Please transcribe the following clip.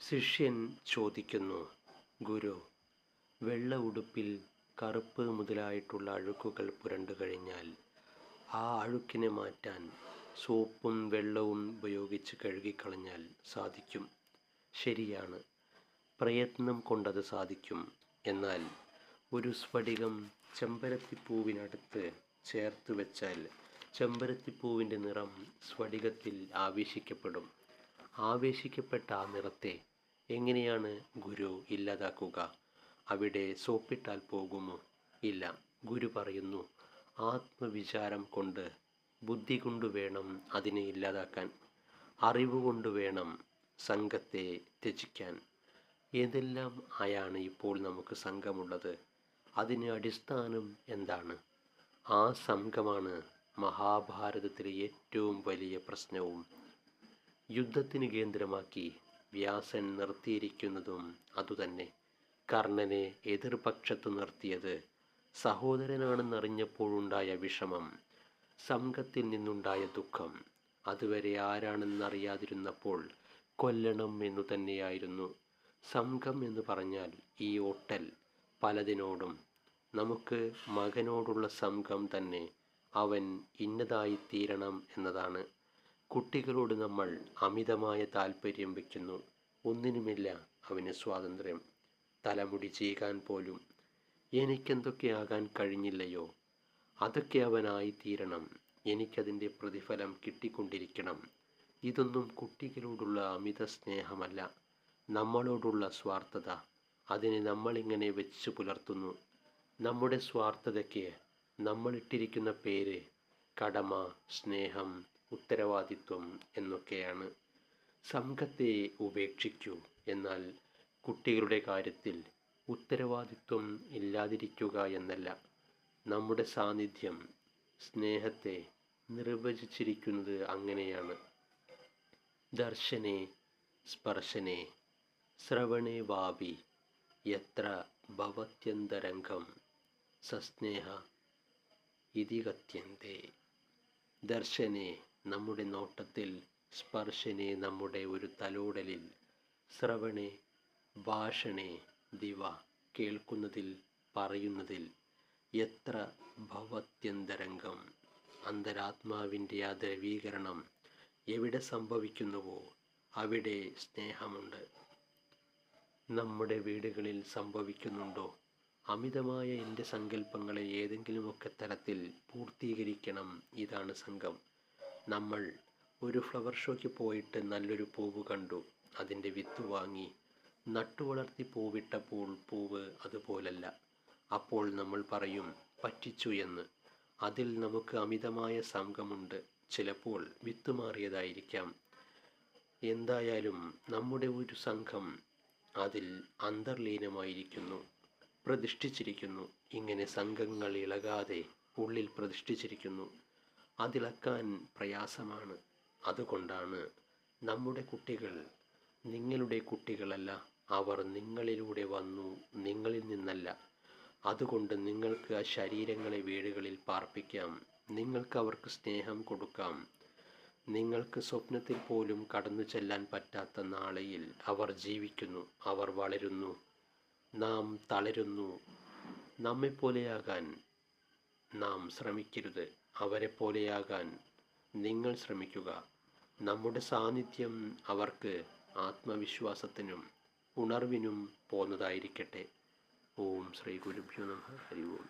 ശിഷ്യൻ ചോദിക്കുന്നു ഗുരു വെള്ള ഉടുപ്പിൽ കറുപ്പ് മുതലായിട്ടുള്ള അഴുക്കുകൾ പുരണ്ടു കഴിഞ്ഞാൽ ആ അഴുക്കിനെ മാറ്റാൻ സോപ്പും വെള്ളവും ഉപയോഗിച്ച് കഴുകിക്കളഞ്ഞാൽ സാധിക്കും. ശരിയാണ്. പ്രയത്നം കൊണ്ടത് സാധിക്കും. എന്നാൽ ഒരു സ്ഫടികം ചെമ്പരത്തിപ്പൂവിനടുത്ത് ചേർത്ത് വെച്ചാൽ ചെമ്പരത്തിപ്പൂവിന്റെ നിറം സ്ഫടികത്തിൽ ആവേശിക്കപ്പെടും. ആവേശിക്കപ്പെട്ട ആ നിറത്തെ എങ്ങനെയാണ് ഗുരു ഇല്ലാതാക്കുക? അവിടെ സോപ്പിട്ടാൽ പോകുമോ? ഇല്ല. ഗുരു പറയുന്നു ആത്മവിചാരം കൊണ്ട് ബുദ്ധി കൊണ്ട് വേണം അതിനെ ഇല്ലാതാക്കാൻ. അറിവ് കൊണ്ട് വേണം സംഘത്തെ ത്യജിക്കാൻ. ഏതെല്ലാം ആയാണ് ഇപ്പോൾ നമുക്ക് സംഘമുള്ളത്? അതിന് അടിസ്ഥാനം എന്താണ്? ആ സംഘമാണ് മഹാഭാരതത്തിലെ ഏറ്റവും വലിയ പ്രശ്നവും യുദ്ധത്തിന് കേന്ദ്രമാക്കി വ്യാസൻ നിർത്തിയിരിക്കുന്നതും അതുതന്നെ. കർണനെ എതിർപക്ഷത്ത് നിർത്തിയത് സഹോദരനാണെന്നറിഞ്ഞപ്പോഴുണ്ടായ വിഷമം സംഘത്തിൽ നിന്നുണ്ടായ ദുഃഖം. അതുവരെ ആരാണെന്നറിയാതിരുന്നപ്പോൾ കൊല്ലണം എന്നു തന്നെയായിരുന്നു. സംഘം എന്ന് പറഞ്ഞാൽ ഈ ഒട്ടൽ പലതിനോടും നമുക്ക് മകനോടുള്ള സംഘം തന്നെ അവൻ ഇന്നതായി തീരണം എന്നതാണ്. കുട്ടികളോട് നമ്മൾ അമിതമായ താല്പര്യം വയ്ക്കുന്നു ഒന്നിനുമില്ല അവന് സ്വാതന്ത്ര്യം. തലമുടി ചീകാൻ പോലും എനിക്കെന്തൊക്കെയാകാൻ കഴിഞ്ഞില്ലയോ? അതൊക്കെ അവനായി അവനായിത്തീരണം എനിക്കതിന്റെ പ്രതിഫലം കിട്ടിക്കൊണ്ടിരിക്കണം. ഇതൊന്നും കുട്ടികളോടുള്ള അമിത സ്നേഹമല്ല. നമ്മളോടുള്ള സ്വാർത്ഥത. അതിനെ നമ്മളിങ്ങനെ വെച്ച് പുലർത്തുന്നു. നമ്മുടെ സ്വാർത്ഥതയ്ക്ക് നമ്മളിട്ടിരിക്കുന്ന പേര് കടമ സ്നേഹം ഉത്തരവാദിത്വം എന്നൊക്കെയാണ് സംഘത്തെ ഉപേക്ഷിക്കൂ. എന്നാൽ കുട്ടികളുടെ കാര്യത്തിൽ ഉത്തരവാദിത്വം ഇല്ലാതിരിക്കുക എന്നല്ല. നമ്മുടെ സാന്നിധ്യം സ്നേഹത്തെ നിർവചിച്ചിരിക്കുന്നത് അങ്ങനെയാണ്. ദർശനെ സ്പർശനെ ശ്രവണേ വാപി എത്ര ഭവത്യന്തരംഗം സസ്നേഹ ഇതികത്യന്തേ. ദർശനെ നമ്മുടെ നോട്ടത്തിൽ സ്പർശനെ നമ്മുടെ ഒരു തലോടലിൽ. ശ്രവണെ ഭാഷണെ ദിവ കേൾക്കുന്നതിൽ പറയുന്നതിൽ. എത്ര ഭവത്യന്തരംഗം. അന്തരാത്മാവിന്റെ ആ ദ്രവീകരണം എവിടെ സംഭവിക്കുന്നുവോ അവിടെ സ്നേഹമുണ്ട്. നമ്മുടെ വീടുകളിൽ സംഭവിക്കുന്നുണ്ടോ? അമിതമായ എന്റെ സങ്കല്പങ്ങളെ ഏതെങ്കിലുമൊക്കെ തരത്തിൽ പൂർത്തീകരിക്കണം ഇതാണ് സംഘം. നമ്മൾ ഒരു ഫ്ലവർ ഷോയ്ക്ക് പോയിട്ട് നല്ലൊരു പൂവ് കണ്ടു. അതിന്റെ വിത്ത് വാങ്ങി നട്ടു നട്ടുവളർത്തി പൂവിട്ടപ്പോൾ പൂവ് അതുപോലല്ല. അപ്പോൾ നമ്മൾ പറയും പറ്റിച്ചു എന്ന്. അതിൽ നമുക്ക് അമിതമായ സംഘമുണ്ട്. ചിലപ്പോൾ വിത്ത് മാറിയതായിരിക്കാം. എന്തായാലും നമ്മുടെ ഒരു സംഘം അതിൽ അന്തർലീനമായിരിക്കുന്നു പ്രതിഷ്ഠിച്ചിരിക്കുന്നു. ഇങ്ങനെ സംഘങ്ങൾ ഇളകാതെ ഉള്ളിൽ പ്രതിഷ്ഠിച്ചിരിക്കുന്നു. അതിളക്കാൻ പ്രയാസമാണ്. അതുകൊണ്ടാണ് നമ്മുടെ കുട്ടികൾ നിങ്ങളുടെ കുട്ടികളല്ല അവർ നിങ്ങളിലൂടെ വന്നു നിങ്ങളിൽ നിന്നല്ല. അതുകൊണ്ട് നിങ്ങൾക്ക് ആ ശരീരങ്ങളെ വീടുകളിൽ പാർപ്പിക്കാം. നിങ്ങൾക്ക് അവർക്ക് സ്നേഹം കൊടുക്കാം. നിങ്ങൾക്ക് സ്വപ്നത്തിൽ പോലും കടന്നു ചെല്ലാൻ പറ്റാത്ത നാളെയിൽ അവർ ജീവിക്കുന്നു. അവർ വളരുന്നു. നാം തളരുന്നു. നമ്മെപ്പോലെയാകാൻ നാം ശ്രമിക്കരുത്. അവരെ പോലെയാകാൻ നിങ്ങൾ ശ്രമിക്കുക. നമ്മുടെ സാന്നിധ്യം അവർക്ക് ആത്മവിശ്വാസത്തിനും ഉണർവിനും പോന്നതായിരിക്കട്ടെ. ഓം ശ്രീ ഗുരുഭ്യോ നമ. ഹരി ഓം.